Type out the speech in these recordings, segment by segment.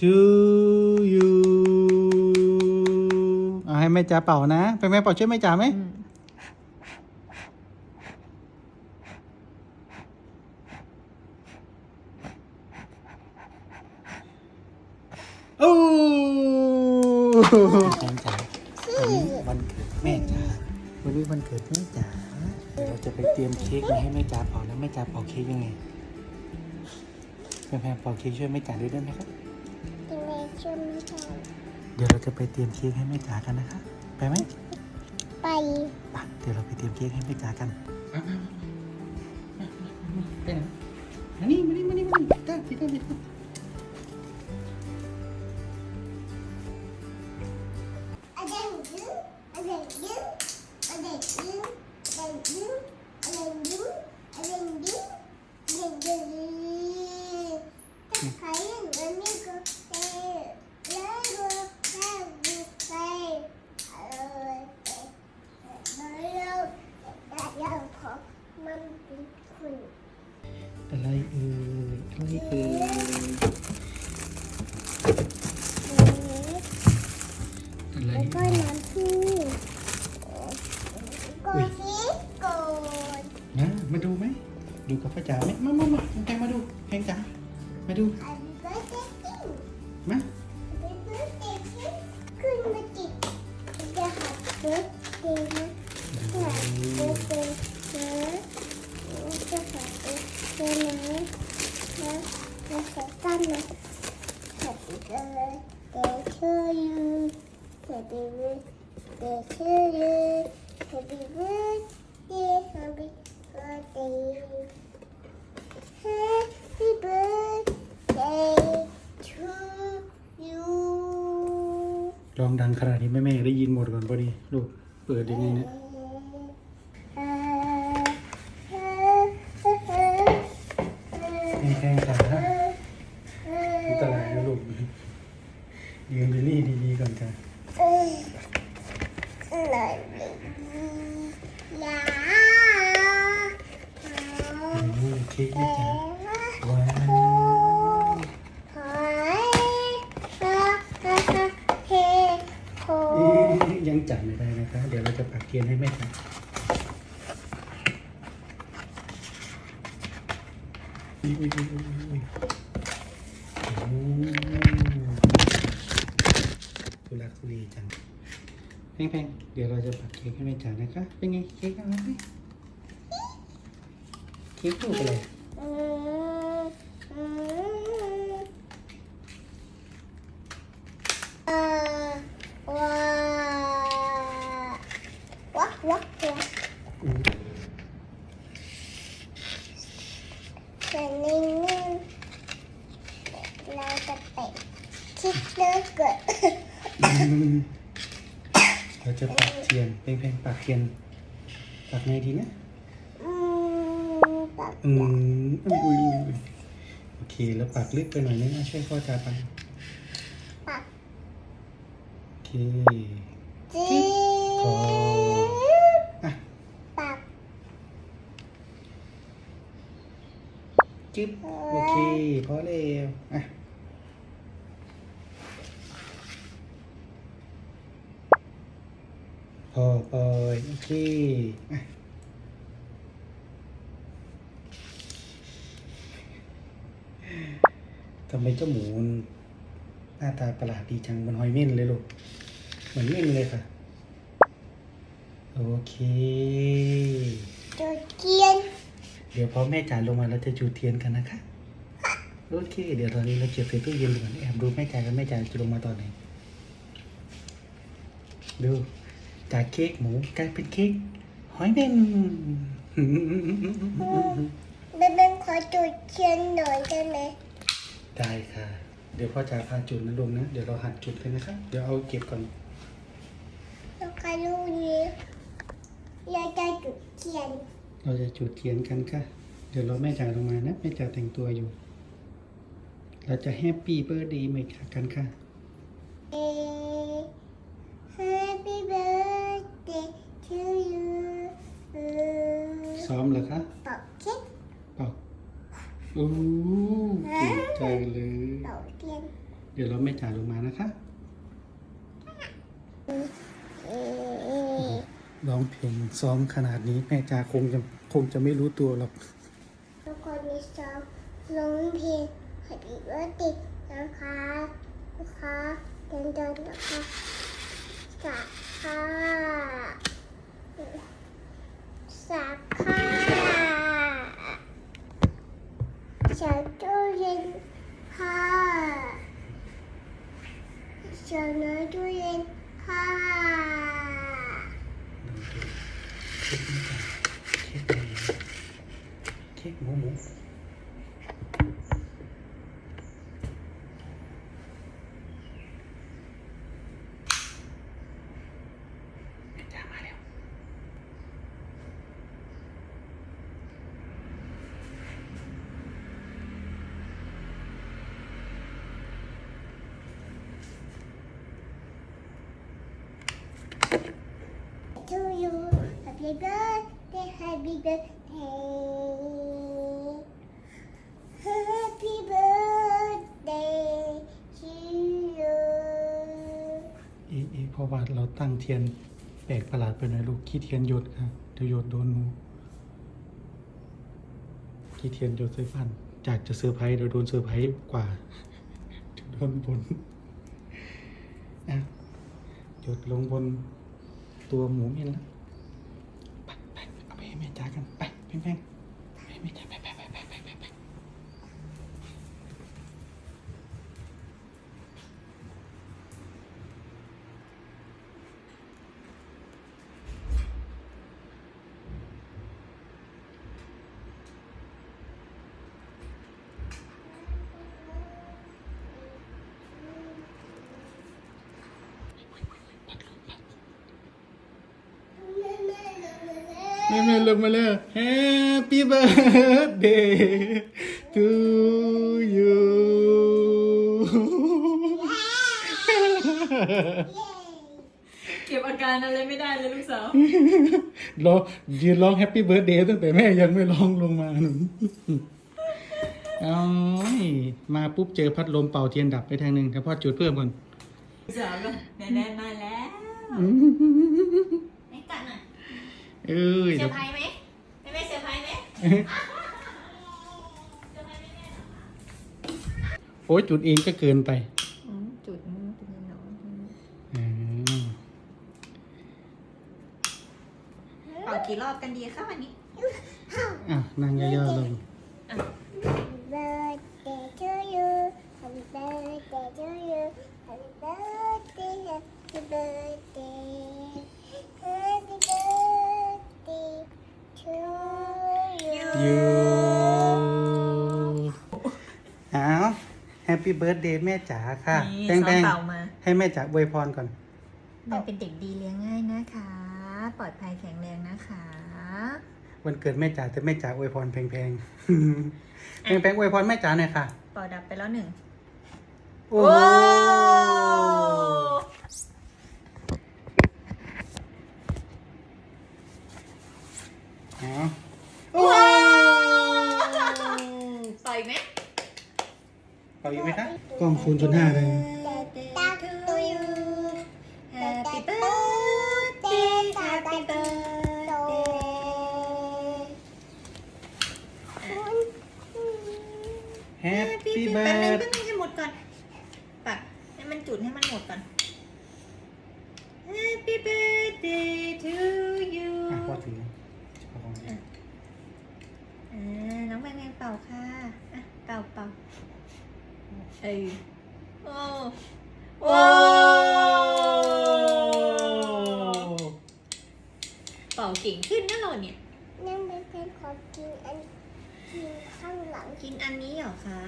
to you เอาให้แม่จ๋าเป่านะไปแม่เป่าช่วยแม่จ๋าไหมอืมโอ้แม่จ๋าวันนี้วันเกิดแม่จ๋าวันนี้วันเกิดแม่จ๋าเดี๋ยวเราจะไปเตรียมเค้กมาให้แม่จ๋าเป่าแล้วแม่จ๋าเป่าเค้กยังไงแม่แพรเป่าเค้กช่วยแม่จ๋าด้วยได้ไหมครับทำไม ช่วยไม่ได้เดี๋ยวเราจะไปเตรียมเค้กให้แม่จ๋ากันนะคะ ไปไหมไปไปเดี๋ยวเราไปเตรียมเค้กให้แม่จ๋ากันไปไหนมานี่มานี่มานี่มานี่ตั้งพี่ตั้งพี่ตั้งอะไรยืมอะไรยืมอะไรยืมอะไรยืมอะไรยืมอะไรยื ดูกับพ่อจ๋าไหมมามามาแพงมาดูแพงจ๋ามาดูอันนี้ก็จะกินมา Happy birthday to you Happy birthday Happy birthday Happy birthday to you ลองดังขนาดนี้แม่แม่ได้ยินหมดก่อนพอดีลูกเปิดยังไงเนี่ยแพงแพงจ๋าอันตรายนะลูกยืนอยู่นี่ดีๆก่อนจ้ะ อืมเค้กแม่จ๋าว้าวเอ๊ะ ยังจับไม่ได้นะคะ เดี๋ยวเราจะปักเทียนให้แม่จ๋าอุ๊ยอุ๊ยอุ๊ยอุ๊ยอุ๊ยโอ้ทุลักทุเลจังแพงๆเดี๋ยวเราจะปักเค้กให้แม่จ๋านะคะ เป็นไงเค้กอะไรไหมเค้กรูปอะไร วักวักวัก อืม ส่วนนี้นี่เราจะเตะคิดเลือกเกิด เราจะปักเทียนเพลงเพลงปักเทียนปักไงดีนะอืมแบบอืมอุ้ยอุ้ยอุ้ยอุ้ยโอเคแล้วปักลึกไปหน่อยนึงนะช่วยพ่อจาปังปักโอเคจีพออะปักจึ๊บโอเคพอแล้วอะ อปล่อยโอเคอะทำไมเจ้าหมูมันหน้าตาประหลาดดีจังมันหอยเม่นเลยลูกเหมือนเม่นเลยค่ะ โอเคจุดเทียน เดี๋ยวพอแม่จ๋าลงมาเราจะจุดเทียนกันนะคะ โอเค เดี๋ยวตอนนี้เราเก็บใส่ตู้เย็นก่อนแอบดูแม่จ๋ากับแม่จ๋าจะลงมาตอนไหนดู จากเค้กหมูกลายเป็นเค้กหอยเม่นเบนเบนขอจุดเทียนหน่อยได้ไหมได้ค่ะ เดี๋ยวพ่อจ๋าพาจุดนะลงนะ เดี๋ยวเราหัดจุดกันนะครับ เดี๋ยวเอาเก็บก่อนแล้วก็ลูกนี้อยากจะจุดเทียน เราจะจุดเทียนกันค่ะ เดี๋ยวเราแม่จ๋าลงมานะแม่จ๋าแต่งตัวอยู่ เราจะแฮปปี้เบ t ร์ a ดีไหมคะกันค่ะเอ Happy birthday to you เออซ้อมเหรอคะเป่าเค้กเป่าโอ้เก่งจังเลย เป่าเทียนเดี๋ยวเราแม่จ๋าลงมานะคะเอ่อร้องเพลงซ้อมขนาดนี้แม่จ๋าคงจะคงจะไม่รู้ตัวหรอกทุกคนมีซ้อมร้องเพลง Happy Birthday นะคะนะคะเดินๆนะคะ สักค่ะสักค่ะฉันตู้เย็นค่ะฉันน้อยตู้เย็นค่ะ เค้กแม่จ๋าเค้กหมูหมูแม่จ๋ามาแล้ว to you. Happy birthday, happy birthday. Happy birthday to you. อีอีเพราะว่าเราตั้งเทียนแปลกประหลาดไปหน่อยลูกขี้เทียนหยดค่ะเดี๋ยวหยดโดนหนูขี้เทียนหยดใส่ฟันจากจะเซอร์ไพรส์เดี๋ยวโดนเซอร์ไพรส์กว่าโดนบนหยดลงบนตัวหมูมียนแล้วไปไปเอาไปให้แม่จ้ากันไปแพงๆไปให้แม่จ้าไปไปไปไปไปไปไป แม่แม่ลงมาแล้ว Happy birthday to you เก็บอาการอะไรไม่ได้เลยลูกสาวรอยืนร้อง Happy birthday ตั้งแต่แม่ยังไม่ร้องลงมาหนูเอามาปุ๊บเจอพัดลมเป่าเทียนดับไปทางหนึ่งแต่พ่อจุดเพิ่มก่อน ลูกสาวก็แน่ๆมาแล้วไหนกัดหน่อย เอ้ยเซอร์ไพรส์ไหมแม่แม่เซอร์ไพรส์ไหมโอ้ยจุดเองก็เกินไปจุดนี้เป็นน้องอืมเป่ากี่รอบกันดีคะวันนี้อะนั่งย่อๆลง Happy birthday to you. Happy birthday to you. Happy birthday, happy birthday. Happy birthday to you. ยูเอาแฮปปี้เบิร์ดเดย์แม่จ๋าค่ะนี่แป้งซ้อแป้มงเป่ามาให้แม่จ๋าอวยพรก่อน แม่เป็นเด็กดีเลี้ยงง่ายนะคะ ปลอดภัยแข็งแรงนะคะวันเกิดแม่จ๋าแต่แม่จ๋าอวยพรแพงๆ แพงๆอวยพรแม่จ๋าหน่อยค่ะเป่าดับไปแล้วหนึ่งโอ้โอ้ เอาโอ้ต่อยไหมเป่าอีกไหมคะกล้องศูนย์จุดห้าเลย Thank to you. Happy birthday Happy birthday แฮปปี้เบิแป๊บนึงร์ดแป๊บนึงให้หมดก่อนปักให้มันจุดให้มันหมดก่อน Happy birthday to you อะพอถึงเอาของอ่าน้องแมงแมงเป่าค่ะอะเป่าเป่าเอ้ยโอ้โอ้เป่าเก่งขึ้นนะเราเนี่ย นั่งเป็นเพลงของกินอันกินข้างหลังกินอันนี้เหรอคะ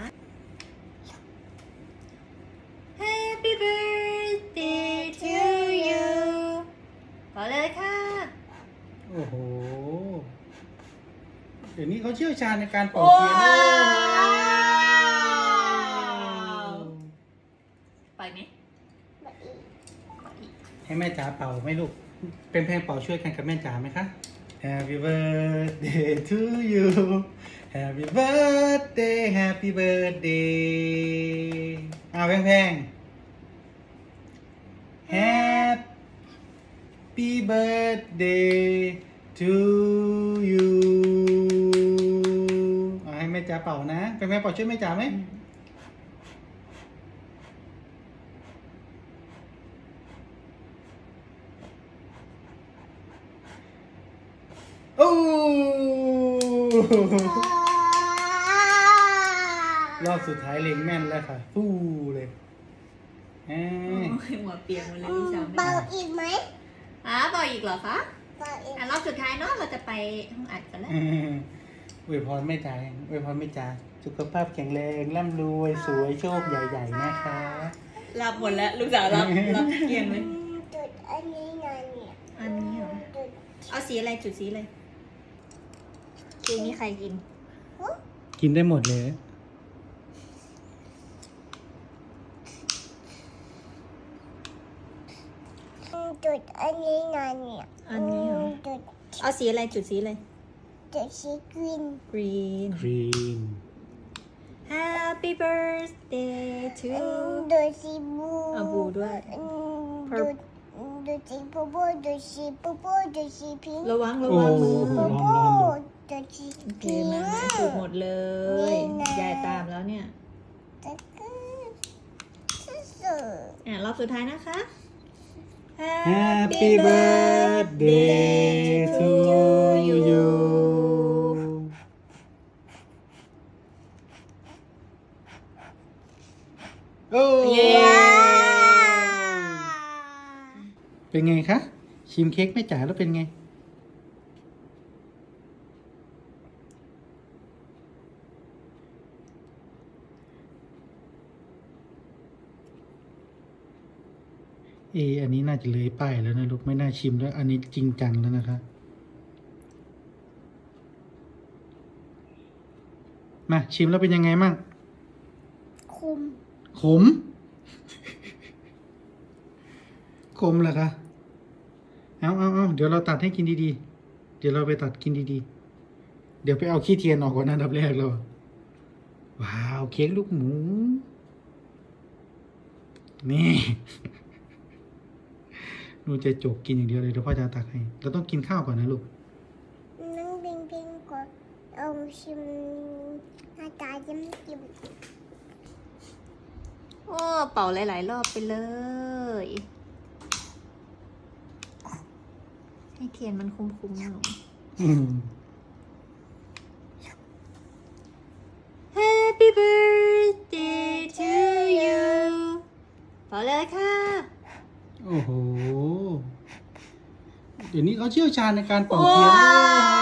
เดี๋ยวนี้เขาเชี่ยวชาญในการเป่าเทียนว้าวโอ้ไปไหมมาอีกไปอีกให้แม่จ๋าเป่าไหมลูก เป็นแพงเป่าช่วยกันกับแม่จ๋าไหมคะ Happy birthday to you Happy birthday Happy birthday เอาแพงๆ Happy birthday to you เอาให้แม่ จ๋าเป่านะแพงๆเป่าช่วยแม่จ๋าไหมโอ้รอบสุดท้ายเล็งแม่นแล้วค่ะฟู่เลยเอ้ยโอ้ยหัวเปียกหมดเลยพี่สาวเป่าอีกไหมอะต่ออีกเหรอคะเป่าอีกอะรอบสุดท้ายเนาะเราจะไปห้องอัดกันแล้ว อวยพรแม่จ๋าอวยพรแม่จ๋าสุขภาพแข็งแรงร่ำรวยสวยโชคใหญ่ ๆ นะคะรับหมดแล้วลูกสาวรับรับเกลี้ยงเลยจุดอันนี้หน่อยเนี่ยอันนี้เหรอจุดเอาสีอะไรจุดสีอะไรเค้กนี้ใครกิน กินได้หมดเลย จุดอันนี้หน่อยเนี่ยอันนี้เหรอจุดเอาสีอะไรจุดสีอะไร จุดสีกรีน green ครีม Happy birthday to ดูสีบูเอาบูด้วย อืม Purp ดูดูสีปูปูดูสีปูปูดูสีพิงค์ระวังระโอ้วังมือปูร้อนปูร้อนดูดูสีโอเคพิงมาค์ ถูกหมดเลย นี่นะ ยายตามแล้วเนี่ยแล้วก็สุดอะรอบสุดท้ายนะคะ Happy birthday เป็นไงคะชิมเค้กแม่จ๋าแล้วเป็นไงเอออันนี้น่าจะเลยป้ายแล้วนะลูกไม่น่าชิมแล้ว อันนี้จริงจังแล้วนะคะมาชิมแล้วเป็นยังไงมั่งคุมขมขมเหรอคะ เอาเอาเอาเดี๋ยวเราตัดให้กินดีๆ เดี๋ยวเราไปตัดกินดีๆ เดี๋ยวไปเอาขี้เทียนออกก่อนนะอันดับแรกเรา ว้าว เค้กลูกหมู นี่ หนูจะจกกินอย่างเดียวเลยเดี๋ยวพ่อจะตักให้ เราต้องกินข้าวก่อนนะลูก นั่งเพ่งเพ่งกดเอาชิมหน้าตาจิ้มจิ้มโอ้ เป่าหลาย ๆ รอบไปเลย ให้เทียนมันคุ้มๆหน่อยอืม Happy birthday to you เป่าเลยค่ะ โอ้โห เดี๋ยวนี้เขาเชี่ยวชาญในการเป่าเทียนว้าวไ